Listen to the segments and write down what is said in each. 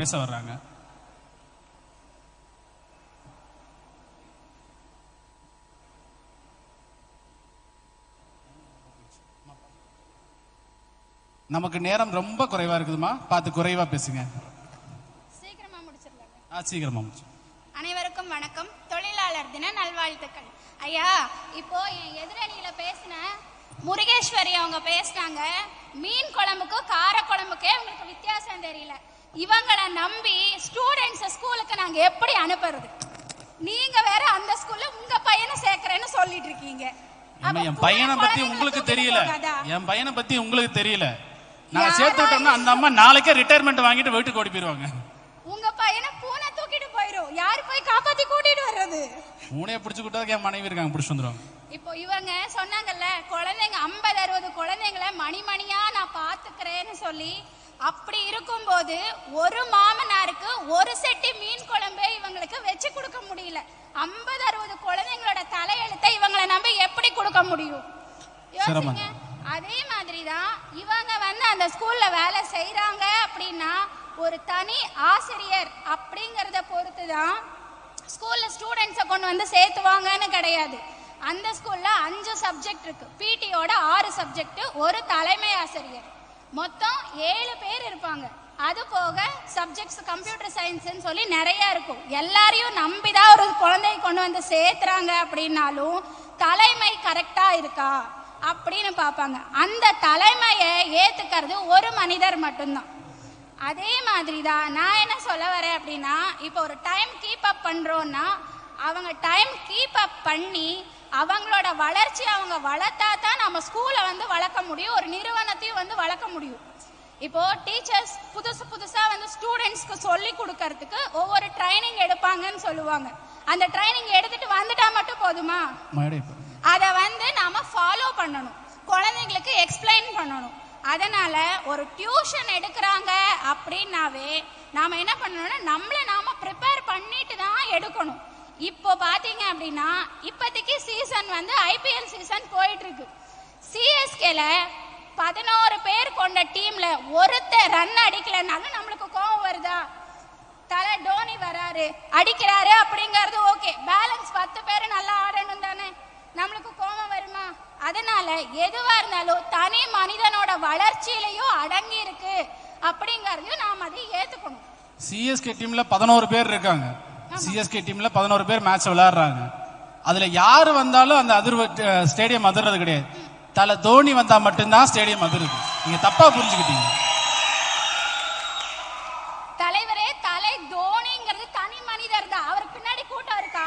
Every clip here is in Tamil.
பேச வர்றாங்க. நமக்கு நேரம் ரொம்ப குறைவா இருக்குதுமா பார்த்து குறைவா பேசுங்க. சீக்கிரமா முடிச்சிடலாங்க. ஆ சீக்கிரமா முடிச்சு. அனைவருக்கும் வணக்கம். தொழிலாளர் தின நல்வாழ்த்துக்கள். ஐயா இப்போ என் எதிரணியில பேசின முருகேஸ்வரி அவங்க பேசினாங்க. மீன் குழம்புக்கும் கார குழம்புக்கே உங்களுக்கு வித்தியாசம் தெரியல. இவங்களை நம்பி ஸ்டூடெண்ட்ஸ் ஸ்கூலுக்கு நாங்க எப்படி அனுப்புறது? நீங்க வேற அந்த ஸ்கூல்ல உங்க பையனை சேர்க்கறேன்னு சொல்லிட்டு இருக்கீங்க. என் பையனை பத்தி உங்களுக்கு தெரியல? என் பையனை பத்தி உங்களுக்கு தெரியல. யாரா சேர்த்து விட்டோம்னா அந்த அம்மா நாளைக்கே ரிட்டையர்மெண்ட் வாங்கிட்டு வீட்டுக்கு ஓடி போயிருவாங்க. உங்க பையனை பூனை தூக்கிட்டு போயிரும். யாரு போய் காப்பாத்தி கூட்டிட்டு வர்றது? மூணையை பிடிச்சு என் மனைவி இருக்காங்க பிடிச்சு வந்துருவாங்க. இப்போ இவங்க சொன்னாங்கல்ல குழந்தைங்க ஐம்பது அறுபது குழந்தைங்கள மணி மணியா நான் பாத்துக்கிறேன்னு சொல்லி அப்படி இருக்கும்போது ஒரு மாமனாருக்கு ஒரு செட்டி மீன் குழம்பு இவங்களுக்கு வச்சு கொடுக்க முடியல. ஐம்பது அறுபது குழந்தைங்களோட தலையெழுத்தை இவங்களை நம்பி எப்படி கொடுக்க முடியும்? யோசிங்க. அதே மாதிரி தான் இவங்க வந்து அந்த ஸ்கூல்ல வேலை செய்றாங்க அப்படின்னா ஒரு தனி ஆசிரியர் அப்படிங்கறத பொறுத்து தான் ஸ்கூல்ல ஸ்டூடெண்ட்ஸை கொண்டு வந்து சேர்த்துவாங்கன்னு கிடையாது. அந்த ஸ்கூல்ல அஞ்சு சப்ஜெக்ட் இருக்கு. பிடியோட ஆறு சப்ஜெக்ட் ஒரு தலைமை ஆசிரியர். மொத்தம் ஏழு பேர் இருப்பாங்க. அது போக சப்ஜெக்ட்ஸ் கம்ப்யூட்டர் சயின்ஸ்னு சொல்லி நிறைய இருக்கும். எல்லாரையும் நம்பி தான் ஒரு குழந்தைய கொண்டு வந்து சேர்த்துறாங்க அப்படின்னாலும் தலைமை கரெக்டாக இருக்கா அப்படின்னு பார்ப்பாங்க. அந்த தலைமையை ஏற்றுக்கிறது ஒரு மனிதர் மட்டும்தான். அதே மாதிரி தான் நான் என்ன சொல்ல வரேன் அப்படின்னா இப்போ ஒரு டைம் கீப் அப் பண்ணுறோன்னா அவங்க டைம் கீப் அப் பண்ணி அவங்களோட வளர்ச்சி அவங்க வளர்த்தா தான் நம்ம ஸ்கூலை வந்து வளர்க்க முடியும். ஒரு நிறுவனத்தையும் வந்து வளர்க்க முடியும். இப்போ டீச்சர்ஸ் புதுசு புதுசா வந்து ஸ்டூடெண்ட்ஸ்க்கு சொல்லி கொடுக்கறதுக்கு ஒவ்வொரு ட்ரைனிங் எடுப்பாங்கன்னு சொல்லுவாங்க. அந்த ட்ரைனிங் எடுத்துட்டு வந்துட்டா மட்டும் போதுமா? அதை வந்து நாம ஃபாலோ பண்ணணும். குழந்தைங்களுக்கு எக்ஸ்பிளைன் பண்ணணும். அதனால ஒரு டியூஷன் எடுக்கிறாங்க அப்படின்னாவே நாம என்ன பண்ணணும்னா நம்மளை நாம ப்ரிப்பேர் பண்ணிட்டு தான் எடுக்கணும். இப்போ பாத்தீங்க அப்படின்னா இப்போதைக்கு சீசன் வந்து ஐபிஎல் சீசன் போயிட்டு இருக்கு சிஎஸ்கேல பதினோரு பேர் கொண்ட டீம்ல ஒருத்தர் ரன் அடிக்கலைனாலும் நம்மளுக்கு கோவம் வருதா? தலை டோனி வராரு. அடிக்கிறாரு அப்படிங்கறது ஓகே பேலன்ஸ் பத்து பேர் நல்லா ஆடணும் தானே? நம்மளுக்கு கோபம் வருமா? அதனால எதுவா இருந்தாலும் தனி மனிதனோட வளர்ச்சியிலையும் அடங்கி இருக்கு. அப்படிங்கறதையும் நாம் அதை ஏத்துக்கணும். சிஎஸ்கே டீம்ல பதினோரு பேர் இருக்காங்க. சிஎஸ்கே டீம்ல பதினோரு பேர் மேட்ச் விளையாடுறாங்க. அதுல யாரு வந்தாலும் அந்த அதிர்வு ஸ்டேடியம் அதிர்றது கிடையாது. தலை தோனி வந்தா மட்டும்தான் ஸ்டேடியம் அதிருது நீங்க தப்பா புரிஞ்சுக்கிட்டீங்க. தலைவரே தலை தோனிங்கிறது தனி மனிதர் தான். அவர் பின்னாடி கூட்டம் இருக்கா?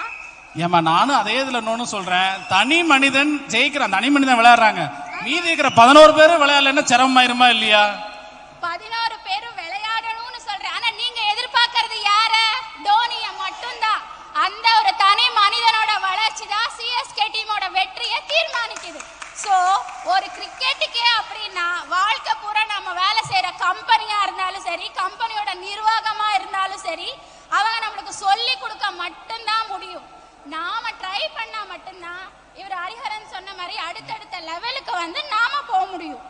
ஏமா நானும் அதே இதுல இன்னொன்னு சொல்றேன். தனி மனிதன் ஜெயிக்கிறான் தனி மனிதன் விளையாடுறாங்க. மீதி இருக்கிற பதினோரு பேரும் விளையாடலன்னா சிரமமாயிருமா இல்லையா? பதினோரு அந்த ஒரு தனி மனிதனோட வளர்ச்சி தான் சிஎஸ்கே டீமோட வெற்றியை தீர்மானிக்குது. ஸோ ஒரு கிரிக்கெட்டுக்கே அப்படின்னா வாழ்க்கை பூரா நம்ம வேலை செய்கிற கம்பெனியாக இருந்தாலும் சரி கம்பெனியோட நிர்வாகமாக இருந்தாலும் சரி அவங்க நம்மளுக்கு சொல்லி கொடுக்க மட்டும்தான் முடியும். நாம் ட்ரை பண்ணால் மட்டும்தான் இவர் ஹரிஹரன் சொன்ன மாதிரி அடுத்தடுத்த லெவலுக்கு வந்து நாம் போக முடியும்.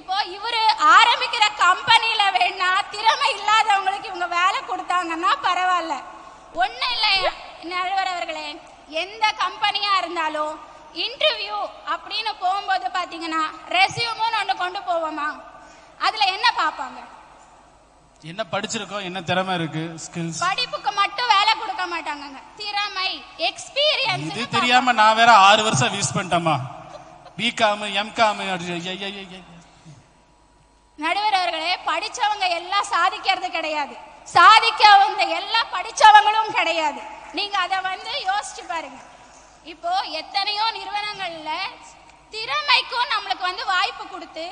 இப்போ இவர் ஆரம்பிக்கிற கம்பெனியில் வேணா திறமை இல்லாதவங்களுக்கு இவங்க வேலை கொடுத்தாங்கன்னா பரவாயில்ல. ஒன்றும் இல்லை நழுவர் அவர்களே எந்த கம்பெனியா இருந்தாலும் இன்டர்வியூ அப்படின்னு போகும்போது பாத்தீங்கன்னா ரெசியூமுன்னு ஒன்று கொண்டு போவோமா? அதுல என்ன பார்ப்பாங்க? என்ன படிச்சிருக்கோம் என்ன திறமை இருக்கு ஸ்கில்ஸ் படிப்புக்கு மட்டும் வேலை கொடுக்க மாட்டாங்கங்க. திறமை எக்ஸ்பீரியன்ஸ் இது தெரியாம நான் வேற ஆறு வருஷம் வீஸ் பண்ணிட்டேமா பிகாம் எம்காம் நடுவர் அவர்களே படிச்சவங்க எல்லாம் சாதிக்கிறது கிடையாது. சாதிக்கவங்க எல்லாம் படிச்சவங்களும் கிடையாது. நீங்க அதை வந்து யோசிச்சு பாருங்க. இப்போ எத்தனையோ நிறுவனங்கள்ல திறமைக்கும் நம்மளுக்கு வந்து வாய்ப்பு கொடுத்து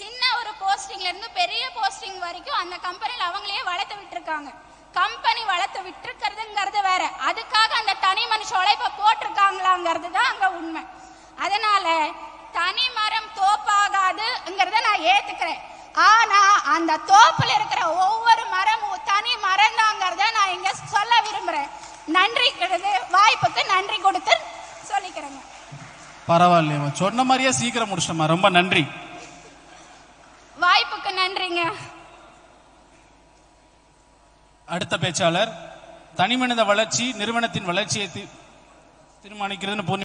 சின்ன ஒரு போஸ்டிங்ல இருந்து பெரிய போஸ்டிங் வரைக்கும் அந்த கம்பெனியில் அவங்களே வளர்த்து விட்டுருக்காங்க. கம்பெனி வளர்த்து விட்டுருக்கிறதுங்கிறது வேற. அதுக்காக அந்த தனி மனுஷ உழைப்ப போட்டிருக்காங்களாங்கிறது தான் அங்க உண்மை. அதனால தனி மரம் தோப்பாகாதுங்கிறத நான் ஏத்துக்கிறேன். ஆனா அந்த தோப்புல இருக்கிற ஒவ்வொரு மரமும் தனி மரம் தாங்கிறத நான் இங்க சொல்ல விரும்புறேன் நன்றி வாய்ப்புக்கு நன்றி கொடுத்து சொல்லிக்கிறேங்க. பரவாயில்லையம்மா சொன்ன மாதிரியே சீக்கிரம் முடிச்சிட்டோமா ரொம்ப நன்றி. வாய்ப்புக்கு நன்றிங்க. அடுத்த பேச்சாளர் தனிமனித வளர்ச்சி நிறுவனத்தின் வளர்ச்சியை தீர்மானிக்கிறதுன்னு